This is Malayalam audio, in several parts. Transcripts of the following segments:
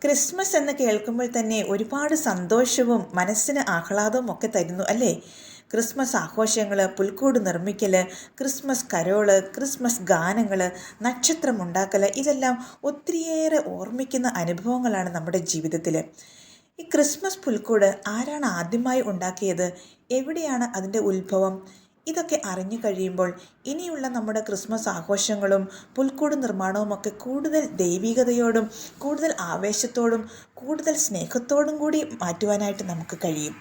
ക്രിസ്മസ് എന്ന് കേൾക്കുമ്പോൾ തന്നെ ഒരുപാട് സന്തോഷവും മനസ്സിന് ആഹ്ലാദവും ഒക്കെ തരുന്നു അല്ലേ? ക്രിസ്മസ് ആഘോഷങ്ങൾ പുൽക്കൂട് നിർമ്മിക്കൽ ക്രിസ്മസ് കരോൾ ക്രിസ്മസ് ഗാനങ്ങൾ നക്ഷത്രമുണ്ടാക്കൽ ഇതെല്ലാം ഒത്തിരിയേറെ ഓർമ്മിക്കുന്ന അനുഭവങ്ങളാണ് നമ്മുടെ ജീവിതത്തിൽ ഈ ക്രിസ്മസ് പുൽക്കൂട് ആരാണ് ആദ്യമായി ഉണ്ടാക്കിയത്? എവിടെയാണ് അതിന്റെ ഉത്ഭവം? ഇതൊക്കെ അറിഞ്ഞു കഴിയുമ്പോൾ ഇനിയുള്ള നമ്മുടെ ക്രിസ്മസ് ആഘോഷങ്ങളും പുൽക്കൂട് നിർമ്മാണവും ഒക്കെ കൂടുതൽ ദൈവികതയോടും കൂടുതൽ ആവേശത്തോടും കൂടുതൽ സ്നേഹത്തോടും കൂടി മാറ്റുവാനായിട്ട് നമുക്ക് കഴിയും.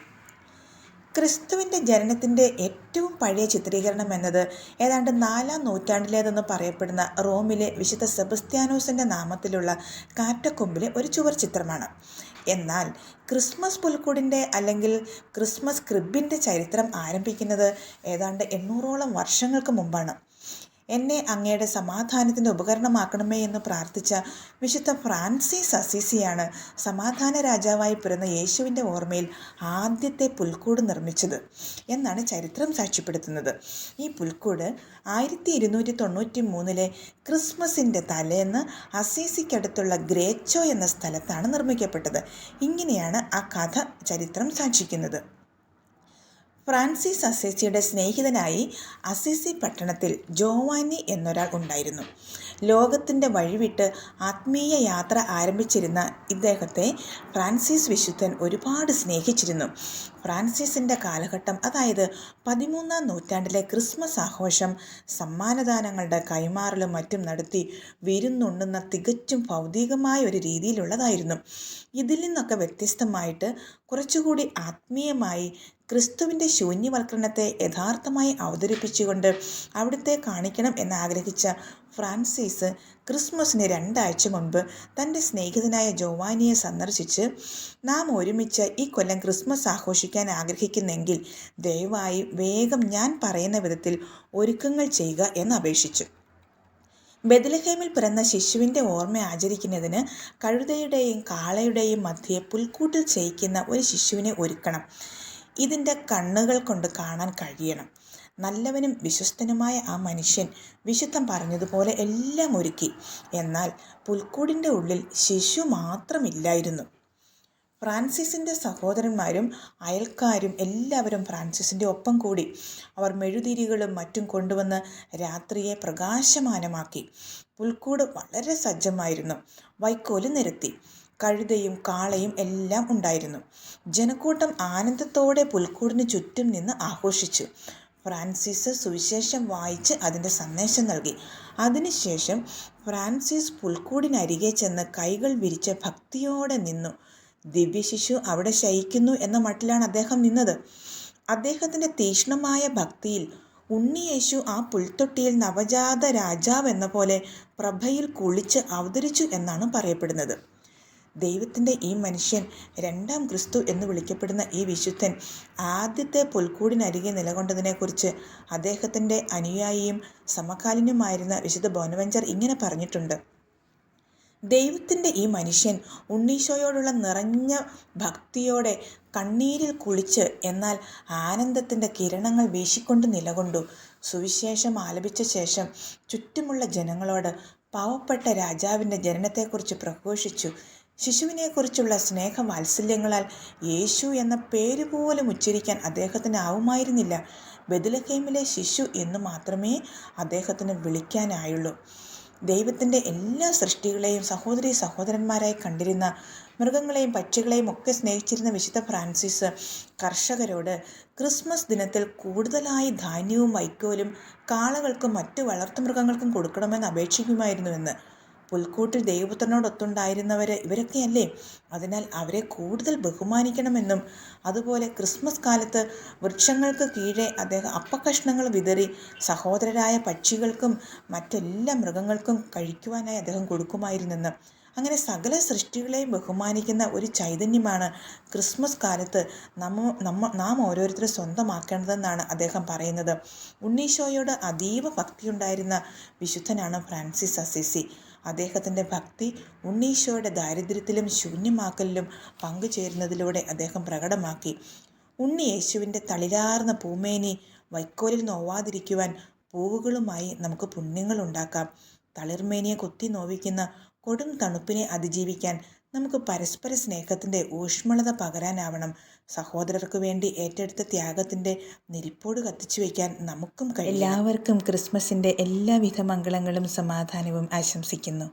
ക്രിസ്തുവിന്റെ ജനനത്തിന്റെ ഏറ്റവും പഴയ ചിത്രീകരണം എന്നത് ഏതാണ്ട് നാലാം നൂറ്റാണ്ടിലേതെന്ന് പറയപ്പെടുന്ന റോമിലെ വിശുദ്ധ സെബസ്ത്യാനോസിന്റെ നാമത്തിലുള്ള കാറ്റക്കൊമ്പിലെ ഒരു ചുവർ ചിത്രമാണ്. എന്നാൽ ക്രിസ്മസ് പുൽക്കൂടിന്റെ അല്ലെങ്കിൽ ക്രിസ്മസ് ക്രിബിന്റെ ചരിത്രം ആരംഭിക്കുന്നത് ഏതാണ്ട് എണ്ണൂറോളം വർഷങ്ങൾക്ക് മുമ്പാണ്. എന്നെ അങ്ങയുടെ സമാധാനത്തിന്റെ ഉപകരണമാക്കണമേ എന്ന് പ്രാർത്ഥിച്ച വിശുദ്ധ ഫ്രാൻസിസ് അസീസിയാണ് സമാധാന രാജാവായി പിറന്ന യേശുവിന്റെ ഓർമ്മയിൽ ആദ്യത്തെ പുൽക്കൂട് നിർമ്മിച്ചത് എന്നാണ് ചരിത്രം സാക്ഷ്യപ്പെടുത്തുന്നത്. ഈ പുൽക്കൂട് ആയിരത്തി ഇരുന്നൂറ്റി തൊണ്ണൂറ്റി മൂന്നിലെ ക്രിസ്മസിന്റെ തലേന്ന് അസീസിക്കടുത്തുള്ള ഗ്രേച്ചോ എന്ന സ്ഥലത്താണ് നിർമ്മിക്കപ്പെട്ടത്. ഇങ്ങനെയാണ് ആ കഥ ചരിത്രം സാക്ഷിക്കുന്നത്. ഫ്രാൻസിസ് അസേസിയുടെ സ്നേഹിതനായി അസീസി പട്ടണത്തിൽ ജോവാനി എന്നൊരാൾ ഉണ്ടായിരുന്നു. ലോകത്തിന്റെ വഴിവിട്ട് ആത്മീയ യാത്ര ആരംഭിച്ചിരുന്ന ഇദ്ദേഹത്തെ ഫ്രാൻസിസ് വിശുദ്ധൻ ഒരുപാട് സ്നേഹിച്ചിരുന്നു. ഫ്രാൻസിസിന്റെ കാലഘട്ടം അതായത് പതിമൂന്നാം നൂറ്റാണ്ടിലെ ക്രിസ്മസ് ആഘോഷം സമ്മാനദാനങ്ങളുടെ കൈമാറലും മറ്റും നടത്തി വിരുന്നുണ്ണുന്ന തികച്ചും ഭൗതികമായ ഒരു രീതിയിലുള്ളതായിരുന്നു. ഇതിൽ നിന്നൊക്കെ വ്യത്യസ്തമായിട്ട് കുറച്ചുകൂടി ആത്മീയമായി ക്രിസ്തുവിന്റെ ശൂന്യവൽക്കരണത്തെ യഥാർത്ഥമായി അവതരിപ്പിച്ചുകൊണ്ട് അവിടുത്തെ കാണിക്കണം എന്നാഗ്രഹിച്ച ഫ്രാൻസിസ് ക്രിസ്മസിന് രണ്ടാഴ്ച മുൻപ് തന്റെ സ്നേഹിതനായ ജോവാനിയെ സന്ദർശിച്ച് നാം ഒരുമിച്ച് ഈ കൊല്ലം ക്രിസ്മസ് ആഘോഷിക്കാൻ ആഗ്രഹിക്കുന്നെങ്കിൽ ദയവായി വേഗം ഞാൻ പറയുന്ന വിധത്തിൽ ഒരുക്കങ്ങൾ ചെയ്യുക എന്ന് അപേക്ഷിച്ചു. ബദലഹേമിൽ പിറന്ന ശിശുവിന്റെ ഓർമ്മ ആചരിക്കുന്നതിന് കഴുതയുടെയും കാളയുടെയും മധ്യേ പുൽക്കൂട്ടിൽ ചെയ്യിക്കുന്ന ഒരു ശിശുവിനെ ഒരുക്കണം. ഇതിന്റെ കണ്ണുകൾ കൊണ്ട് കാണാൻ കഴിയണം. നല്ലവനും വിശ്വസ്തനുമായ ആ മനുഷ്യൻ വിശുദ്ധം പറഞ്ഞതുപോലെ എല്ലാം ഒരുക്കി. എന്നാൽ പുൽക്കൂടിന്റെ ഉള്ളിൽ ശിശു മാത്രമില്ലായിരുന്നു. ഫ്രാൻസിസിന്റെ സഹോദരന്മാരും അയൽക്കാരും എല്ലാവരും ഫ്രാൻസിസിന്റെ ഒപ്പം കൂടി അവർ മെഴുതിരികളും മറ്റും കൊണ്ടുവന്ന് രാത്രിയെ പ്രകാശമാനമാക്കി. പുൽക്കൂട് വളരെ സജ്ജമായിരുന്നു. വൈക്കോൽ നിരത്തി. കഴുതയും കാളയും എല്ലാം ഉണ്ടായിരുന്നു. ജനക്കൂട്ടം ആനന്ദത്തോടെ പുൽക്കൂടിന് ചുറ്റും നിന്ന് ആഘോഷിച്ചു. ഫ്രാൻസിസ് സുവിശേഷം വായിച്ച് അതിന്റെ സന്ദേശം നൽകി. അതിനുശേഷം ഫ്രാൻസിസ് പുൽക്കൂടിനരികെ ചെന്ന് കൈകൾ വിരിച്ച് ഭക്തിയോടെ നിന്നു. ദിവ്യശിശു അവിടെ ശയിക്കുന്നു എന്ന മട്ടിലാണ് അദ്ദേഹം നിന്നത്. അദ്ദേഹത്തിന്റെ തീക്ഷ്ണമായ ഭക്തിയിൽ ഉണ്ണിയേശു ആ പുൽത്തൊട്ടിയിൽ നവജാത രാജാവ് എന്ന പോലെ പ്രഭയിൽ കുളിച്ച് അവതരിച്ചു എന്നാണ് പറയപ്പെടുന്നത്. ദൈവത്തിന്റെ ഈ മനുഷ്യൻ രണ്ടാം ക്രിസ്തു എന്ന് വിളിക്കപ്പെടുന്ന ഈ വിശുദ്ധൻ ആദ്യത്തെ പുൽക്കൂടിനരികെ നിലകൊണ്ടതിനെക്കുറിച്ച് അദ്ദേഹത്തിന്റെ അനുയായിയും സമകാലീനുമായിരുന്ന വിശുദ്ധ ബോനവഞ്ചർ ഇങ്ങനെ പറഞ്ഞിട്ടുണ്ട്. ദൈവത്തിന്റെ ഈ മനുഷ്യൻ ഉണ്ണീശോയോടുള്ള നിറഞ്ഞ ഭക്തിയോടെ കണ്ണീരിൽ കുളിച്ച് എന്നാൽ ആനന്ദത്തിന്റെ കിരണങ്ങൾ വീശിക്കൊണ്ട് നിലകൊണ്ടു. സുവിശേഷം ആലപിച്ച ശേഷം ചുറ്റുമുള്ള ജനങ്ങളോട് പാവപ്പെട്ട രാജാവിന്റെ ജനനത്തെക്കുറിച്ച് പ്രഘോഷിച്ചു. ശിശുവിനെക്കുറിച്ചുള്ള സ്നേഹ വാത്സല്യങ്ങളാൽ യേശു എന്ന പേര് പോലും ഉച്ചരിക്കാൻ അദ്ദേഹത്തിന് ആവുമായിരുന്നില്ല. ബദലഹേമിലെ ശിശു എന്ന് മാത്രമേ അദ്ദേഹത്തിന് വിളിക്കാനായുള്ളൂ. ദൈവത്തിന്റെ എല്ലാ സൃഷ്ടികളെയും സഹോദരി സഹോദരന്മാരായി കണ്ടിരുന്ന മൃഗങ്ങളെയും പക്ഷികളെയും ഒക്കെ സ്നേഹിച്ചിരുന്ന വിശുദ്ധ ഫ്രാൻസിസ് കർഷകരോട് ക്രിസ്മസ് ദിനത്തിൽ കൂടുതലായി ധാന്യവും വൈക്കോലും കാളകൾക്കും മറ്റു വളർത്തുമൃഗങ്ങൾക്കും കൊടുക്കണമെന്ന് അപേക്ഷിക്കുമായിരുന്നുവെന്ന് പുൽക്കൂട്ടിൽ ദൈവപുത്രനോടൊത്തുണ്ടായിരുന്നവർ ഇവരൊക്കെയല്ലേ? അതിനാൽ അവരെ കൂടുതൽ ബഹുമാനിക്കണമെന്നും അതുപോലെ ക്രിസ്മസ് കാലത്ത് വൃക്ഷങ്ങൾക്ക് കീഴെ അദ്ദേഹം അപ്പക്കഷ്ണങ്ങൾ വിതറി സഹോദരരായ പക്ഷികൾക്കും മറ്റെല്ലാ മൃഗങ്ങൾക്കും കഴിക്കുവാനായി അദ്ദേഹം കൊടുക്കുമായിരുന്നെന്ന്. അങ്ങനെ സകല സൃഷ്ടികളെയും ബഹുമാനിക്കുന്ന ഒരു ചൈതന്യമാണ് ക്രിസ്മസ് കാലത്ത് നമ്മ നമ്മ നാം ഓരോരുത്തരും സ്വന്തമാക്കേണ്ടതെന്നാണ് അദ്ദേഹം പറയുന്നത്. ഉണ്ണീശോയോട് അതീവ ഭക്തിയുണ്ടായിരുന്ന വിശുദ്ധനാണ് ഫ്രാൻസിസ് അസിസി. അദ്ദേഹത്തിന്റെ ഭക്തി ഉണ്ണീശോയുടെ ദാരിദ്ര്യത്തിലും ശൂന്യമാക്കലിലും പങ്കുചേരുന്നതിലൂടെ അദ്ദേഹം പ്രകടമാക്കി. ഉണ്ണി യേശുവിന്റെ തളിരാർന്ന പൂമേനി വൈക്കോലിൽ നോവാതിരിക്കുവാൻ പൂവുകളുമായി നമുക്ക് പുണ്യങ്ങൾ ഉണ്ടാക്കാം. തളിർമേനിയെ കുത്തി നോവിക്കുന്ന കൊടും തണുപ്പിനെ അതിജീവിക്കാൻ നമുക്ക് പരസ്പര സ്നേഹത്തിന്റെ ഊഷ്മളത പകരാനാവണം. സഹോദരർക്ക് വേണ്ടി ഏറ്റെടുത്ത ത്യാഗത്തിന്റെ നിരിപ്പോട് കത്തിച്ചു വയ്ക്കാൻ നമുക്കും കഴിയും എല്ലാവർക്കും ക്രിസ്മസിന്റെ എല്ലാവിധ മംഗളങ്ങളും സമാധാനവും ആശംസിക്കുന്നു.